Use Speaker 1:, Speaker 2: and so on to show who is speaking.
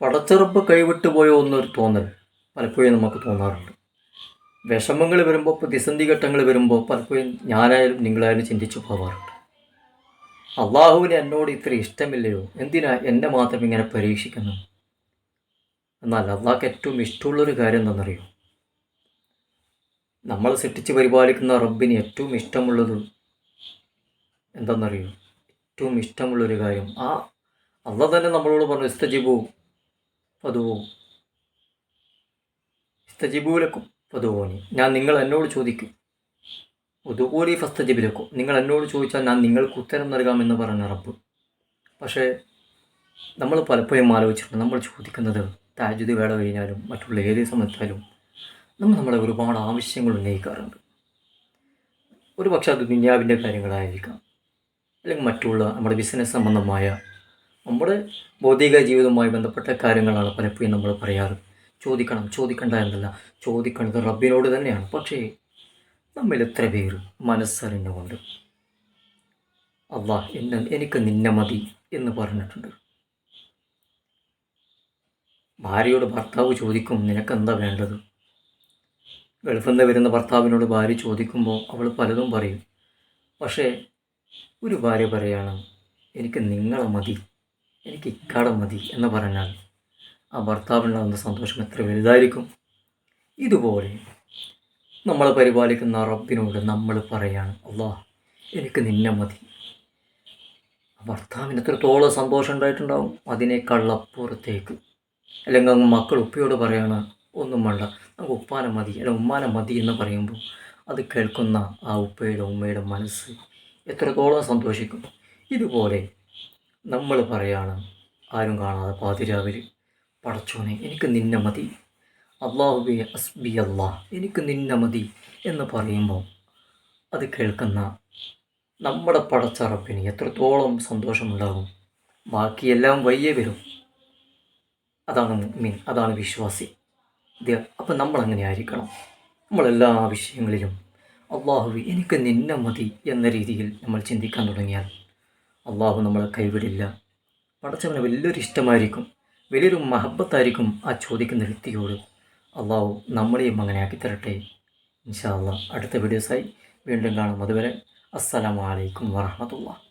Speaker 1: പടച്ചെറുപ്പ് കൈവിട്ടു പോയോ എന്നൊരു തോന്നൽ പലപ്പോഴും നമുക്ക് തോന്നാറുണ്ട്. വിഷമങ്ങൾ വരുമ്പോൾ പ്രതിസന്ധി ഘട്ടങ്ങൾ വരുമ്പോൾ പലപ്പോഴും ഞാനായാലും നിങ്ങളായാലും ചിന്തിച്ചു പോകാറുണ്ട് അള്ളാഹുവിന് എന്നോട് ഇത്ര ഇഷ്ടമില്ലയോ? എന്തിനാ എന്നെ മാത്രം ഇങ്ങനെ പരീക്ഷിക്കുന്നു എന്നാൽ അള്ളാഹ്ക്ക് ഏറ്റവും ഇഷ്ടമുള്ളൊരു കാര്യം എന്താണെന്നറിയോ? നമ്മൾ സൃഷ്ടിച്ച് പരിപാലിക്കുന്ന റബ്ബിന് ഏറ്റവും ഇഷ്ടമുള്ളത് എന്താണെന്നറിയോ? ഏറ്റവും ഇഷ്ടമുള്ളൊരു കാര്യം. ആ അള്ള തന്നെ നമ്മളോട് പറഞ്ഞു ഇസ്തജിബു പതുവോ? ഇസ്തജിബൂലക്കും പതുവോനി. ഞാൻ നിങ്ങൾ എന്നോട് ചോദിക്കും. ഉതുകൂലി ഫസ്തജിബിലക്കും. നിങ്ങൾ എന്നോട് ചോദിച്ചാൽ ഞാൻ നിങ്ങൾക്ക് ഉത്തരം നൽകാമെന്ന് പറഞ്ഞ റബ്ബ്. പക്ഷേ നമ്മൾ പലപ്പോഴും ആലോചിച്ചിട്ടുണ്ട്. നമ്മൾ ചോദിക്കുന്നത് താജുദ് വേള കഴിഞ്ഞാലും മറ്റുള്ള ഏത് സമയത്താലും നമ്മൾ നമ്മളെ ഒരുപാട് ആവശ്യങ്ങൾ ഉന്നയിക്കാറുണ്ട്. ഒരു പക്ഷേ അത് ദുന്യാവിന്റെ കാര്യങ്ങളായിരിക്കാം. അല്ലെങ്കിൽ മറ്റുള്ള നമ്മുടെ ബിസിനസ് സംബന്ധമായ നമ്മുടെ ഭൗതിക ജീവിതവുമായി ബന്ധപ്പെട്ട കാര്യങ്ങളാണ് പലപ്പോഴും നമ്മൾ പറയാറ്. ചോദിക്കണം ചോദിക്കണ്ട എന്നല്ല. ചോദിക്കേണ്ടത് റബ്ബിനോട് തന്നെയാണ്. പക്ഷേ നമ്മൾ എത്ര പേര് മനസ്സറിഞ്ഞുകൊണ്ട് അള്ളാഹ് എന്നെ എനിക്ക് നിന്നെ മതി എന്ന് പറഞ്ഞിട്ടുണ്ട്. ഭാര്യയോട് ഭർത്താവ് ചോദിക്കും നിനക്കെന്താ വേണ്ടത്? ഗൾഫിൽ നിന്ന് വരുന്ന ഭർത്താവിനോട് ഭാര്യ ചോദിക്കുമ്പോൾ അവൾ പലതും പറയും. പക്ഷേ ഒരു ഭാര്യ പറയാണ് എനിക്ക് നിങ്ങളെ മതി. എനിക്ക് ഇക്കാട മതി എന്ന് പറഞ്ഞാൽ ആ ഭർത്താവിനുണ്ടാകുന്ന സന്തോഷം എത്ര വലുതായിരിക്കും? ഇതുപോലെ നമ്മൾ പരിപാലിക്കുന്ന റബ്ബിനോട് നമ്മൾ പറയാണ് അള്ളാ എനിക്ക് നിന്നെ മതി. ഭർത്താവിന് എത്രത്തോളം സന്തോഷം ഉണ്ടായിട്ടുണ്ടാവും? അതിനേക്കാൾ അപ്പുറത്തേക്ക്. അല്ലെങ്കിൽ അങ്ങ് മക്കൾ ഉപ്പയോട് പറയാണ് ഒന്നും വേണ്ട നമുക്ക് ഉപ്പാനെ മതി അല്ലെങ്കിൽ ഉമ്മാനെ മതി എന്ന് പറയുമ്പോൾ അത് കേൾക്കുന്ന ആ ഉപ്പയുടെ ഉമ്മയുടെ മനസ്സ് എത്രത്തോളം സന്തോഷിക്കും. ഇതുപോലെ നമ്മൾ പറയാണ് ആരും കാണാതെ പാതിരാവിൽ പടച്ചോനെ എനിക്ക് നിന്നെ മതി. അള്ളാഹുബി അസ്ബി അള്ളാഹ് എനിക്ക് നിന്നെ മതി എന്ന് പറയുമ്പോൾ അത് കേൾക്കുന്ന നമ്മുടെ പടച്ചറപ്പിന് എത്രത്തോളം സന്തോഷമുണ്ടാകും. ബാക്കിയെല്ലാം വയ്യേ വരും. അതാണ് മീൻ അതാണ് വിശ്വാസി. അപ്പം നമ്മൾ അങ്ങനെ ആയിരിക്കണം. നമ്മളെല്ലാ വിഷയങ്ങളിലും അള്ളാഹുബി എനിക്ക് നിന്നെ മതി എന്ന രീതിയിൽ നമ്മൾ ചിന്തിക്കാൻ തുടങ്ങിയാൽ അള്ളാഹു നമ്മളെ കൈവിടില്ല. പടച്ചവന് വലിയൊരു ഇഷ്ടമായിരിക്കും വലിയൊരു മഹബത്തായിരിക്കും ആ ചോദിക്കുന്ന വ്യക്തിയോട്. അള്ളാഹു നമ്മളെയും അങ്ങനെ ആക്കി തരട്ടെ. ഇൻഷാ അള്ളാഹ് അടുത്ത വീഡിയോസായി വീണ്ടും കാണാം. അതുവരെ അസ്സലാമലൈക്കും വറഹമത്തുള്ള.